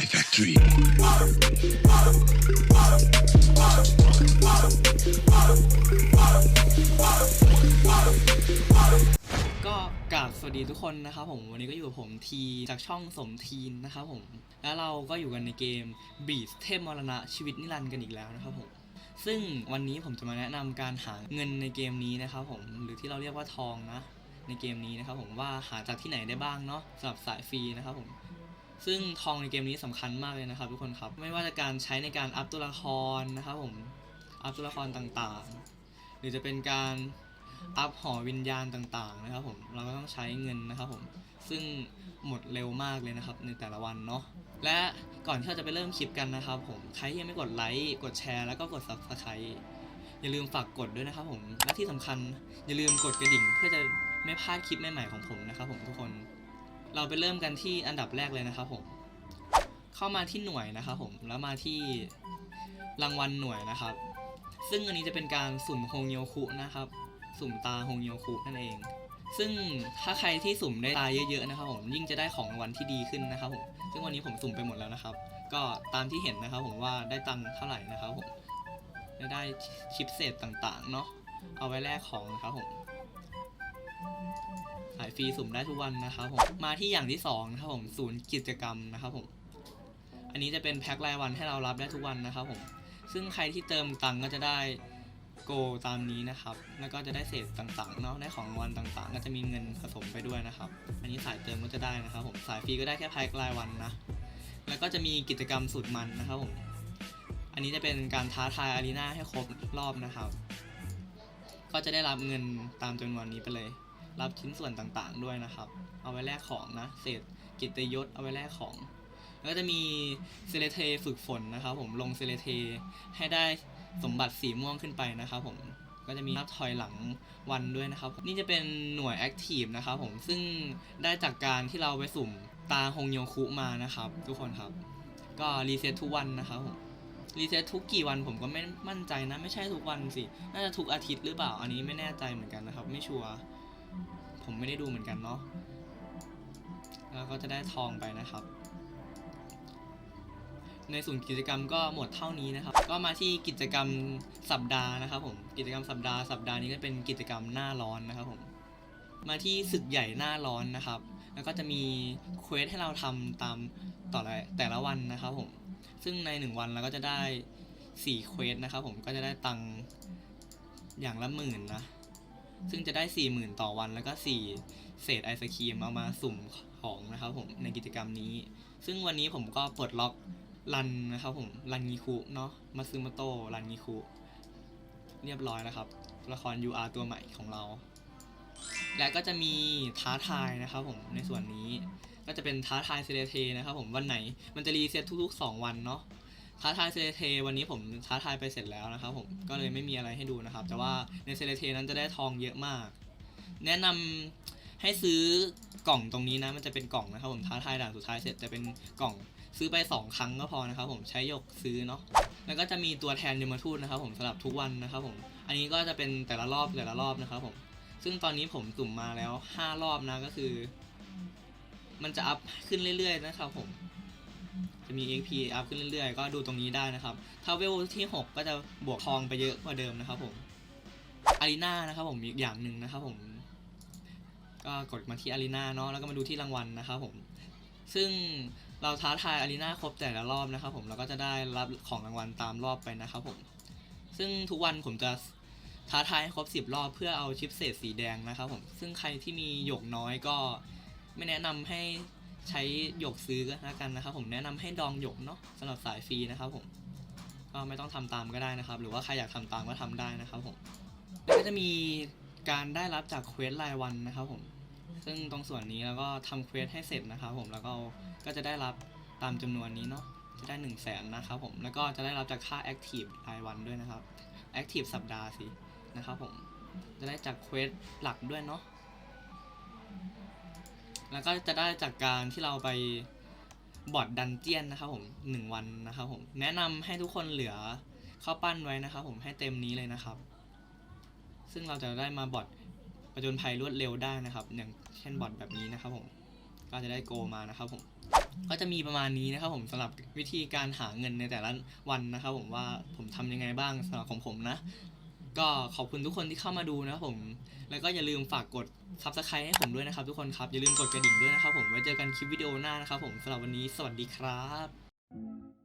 Y Factory ก็กราบสวัสดีทุกคนนะครับผม วันนี้ก็อยู่กับผมทีจากช่องสมทีนนะครับผม แล้วเราก็อยู่กันในเกม Beat เทพมรณะชีวิตนิรันดร์กันอีกแล้วนะครับผมซึ่งวันนี้ผมจะมาแนะนำการหาเงินในเกมนี้นะครับผมหรือที่เราเรียกว่าทองนะ ในเกมนี้นะครับผมว่าหาจากที่ไหนได้บ้างเนาะสำหรับสายฟรีนะครับผม ซึ่งทองในเกมนี้สำคัญมากเลยนะครับทุกคนครับ ไม่ว่าจะการใช้ในการอัพตัวละครนะครับผม อัพตัวละครต่างๆ หรือจะเป็นการอัพหอวิญญาณต่างๆนะครับผม เราก็ต้องใช้เงินนะครับผม ซึ่งหมดเร็วมากเลยนะครับในแต่ละวันเนาะ และก่อนที่เราจะไปเริ่มคลิปกันนะครับผม ใครยังไม่กดไลค์ กดแชร์ แล้วก็กด subscribe อย่าลืมฝากกดด้วยนะครับผม และที่สำคัญอย่าลืมกดกระดิ่งเพื่อจะไม่พลาดคลิปใหม่ๆของผมนะครับผมทุกคน เราไปเริ่มกันที่อันดับแรกเลยนะครับผม เข้ามาที่หน่วยนะครับผม แล้วมาที่รางวัลหน่วยนะครับ ซึ่งอันนี้จะเป็นการสุ่มโฮงโยคุนะครับ สุ่มตาฮงโยคุนั่นเอง ซึ่งถ้าใครที่สุ่มได้ตาเยอะๆนะครับผมยิ่งจะได้ของรางวัลที่ดีขึ้นนะครับผม ซึ่งวันนี้ผมสุ่มไปหมดแล้วนะครับ ก็ตามที่เห็นนะครับผมว่าได้ตังค์เท่าไหร่นะครับผมได้ชิปเศษต่างๆเนาะ เอาไว้แลกของนะครับผม สายฟรีสุ่มได้ทุกวันนะครับผมมาที่อย่างที่สองนะครับผมศูนย์กิจกรรมนะครับผมอันนี้จะเป็นแพ็ครายวันให้เรารับได้ทุกวันนะครับผมซึ่งใครที่เติมตังก็จะได้โกตามนี้นะครับ แล้วก็จะได้เศษต่างๆเนาะได้ของรางวัลต่างๆ ก็จะมีเงินผสมไปด้วยนะครับ อันนี้สายเติมก็จะได้นะครับผมสายฟรีก็ได้แค่พายรายวันนะ แล้วก็จะมีกิจกรรมสุดมันนะครับผม อันนี้จะเป็นการท้าทายอารีนาให้ครบรอบนะครับ ก็จะได้รับเงินตามจำนวนนี้ไปเลย รับชิ้นส่วนต่างๆ ด้วยนะครับ เอาไว้แลกของนะ เศษกิตยศเอาไว้แลกของ แล้วก็จะมีเซเลเทฝึกฝนนะครับ ผมลงเซเลเทให้ได้สมบัติสีม่วงขึ้นไปนะครับผมก็จะมีนับถอยหลังวันด้วยนะครับ นี่จะเป็นหน่วยแอคทีฟนะครับผมซึ่งได้จากการที่เราไปสุ่มตาฮงโยคุมานะครับ ทุกคนครับ ก็รีเซ็ตทุกวันนะครับผมรีเซ็ตทุกกี่วันผมก็ไม่มั่นใจนะ ไม่ใช่ทุกวันสิ น่าจะทุกอาทิตย์หรือเปล่า อันนี้ไม่แน่ใจเหมือนกันนะครับ ไม่ชัวร์ ผมไม่ได้ดูเหมือนกันเนาะแล้วก็จะได้ทองไปนะครับ ในส่วนกิจกรรมก็หมดเท่านี้นะครับ ก็มาที่กิจกรรมสัปดาห์นะครับผมกิจกรรมสัปดาห์สัปดาห์นี้ก็เป็นกิจกรรมหน้าร้อนนะครับผมมาที่ศึกใหญ่หน้าร้อนนะครับ แล้วก็จะมีเควสให้เราทำตามต่อละแต่ละวันนะครับผมซึ่งในหนึ่งวันเราก็จะได้สี่เควสนะครับผมก็จะได้ตังค์อย่างละหมื่นนะ ซึ่งจะได้สี่หมื่นต่อวัน แล้วก็สี่เศษไอศครีมเอามาสุ่มของนะครับผมในกิจกรรมนี้ ซึ่งวันนี้ผมก็ปลดล็อกรันนะครับผมรันงิคุเนาะมาซึมาโตรันงิคุเรียบร้อยแล้วครับ ละคร UR ตัวใหม่ของเรา และก็จะมีท้าทายนะครับผมในส่วนนี้ ก็จะเป็นท้าทายเซเลเทนะครับผมวันไหนมันจะรีเซ็ตทุกๆ 2 วันเนาะ ท้าทายเซเลเทวันนี้ผมท้าทายไปเสร็จแล้วนะครับผมก็เลยไม่มีอะไรให้ดูนะครับ แต่ว่าในเซเลเทนั้นจะได้ทองเยอะมาก แนะนำให้ซื้อกล่องตรงนี้นะมันจะเป็นกล่องนะครับผมท้าทายด่านสุดท้ายเสร็จจะเป็นกล่องซื้อไป 2 ครั้งก็พอนะครับผมใช้หยกซื้อเนาะแล้วก็จะมีตัวแทนยมทูตนะครับผมสำหรับทุกวันนะครับผมอันนี้ก็จะเป็นแต่ละรอบแต่ละรอบนะครับผมซึ่งตอนนี้ผมสุ่มมาแล้ว 5 รอบนะก็คือ มันจะอัพขึ้นเรื่อยๆนะครับผม จะมี XP อัพขึ้นเรื่อยๆ ก็ดูตรงนี้ได้นะครับ ถ้าเวลที่ 6 ก็จะบวกทองไปเยอะกว่าเดิมนะครับผมอารีนานะครับผมอีกอย่างหนึ่งนะครับผมก็กดมาที่อารีนาเนาะแล้วก็มาดูที่รางวัลนะครับผม ซึ่งเราท้าทายอารีนาครบแต่ละรอบนะครับผมเราก็จะได้รับของรางวัลตามรอบไปนะครับผม ซึ่งทุกวันผมจะท้าทายให้ครบ 10 รอบเพื่อเอาชิปเศษสีแดงนะครับผมซึ่งใครที่มีหยกน้อยก็ไม่แนะนำให้ ใช้หยกซื้อก็แล้วกันนะครับ ผมแนะนำให้ดองหยกเนาะสำหรับสายฟรีนะครับผมก็ไม่ต้องทำตามก็ได้นะครับ หรือว่าใครอยากทำตามก็ทำได้นะครับผมแล้วก็จะมีการได้รับจากเควสรายวันนะครับผมซึ่งตรงส่วนนี้แล้วก็ทำเควสให้เสร็จนะครับผมแล้วก็ก็จะได้รับตามจำนวนนี้เนาะจะได้1นึ่งแสนนะครับผมแล้วก็จะได้รับจากค่า Active รายวันด้วยนะครับ Active สัปดาห์สินะครับผมจะได้จากเควสหลักด้วยเนาะ แล้วก็จะได้จากการที่เราไปบอดดันเจียนนะครับผมหนึ่งวันนะครับผมแนะนำให้ทุกคนเหลือข้าวปั้นไว้นะครับผมให้เต็มนี้เลยนะครับ ซึ่งเราจะได้มาบอดประจนภัยรวดเร็วได้นะครับ อย่างเช่นบอทแบบนี้นะครับผมก็จะได้โกมานะครับผมก็จะมีประมาณนี้นะครับผมสำหรับวิธีการหาเงินในแต่ละวันนะครับ ผมว่าผมทำยังไงบ้างสำหรับของผมนะ ก็ขอบคุณทุกคนที่เข้ามาดูนะครับผม แล้วก็อย่าลืมฝากกดซับสไครต์ให้ผมด้วยนะครับทุกคนครับ อย่าลืมกดกระดิ่งด้วยนะครับผม ไว้เจอกันคลิปวิดีโอหน้านะครับผมสำหรับวันนี้สวัสดีครับ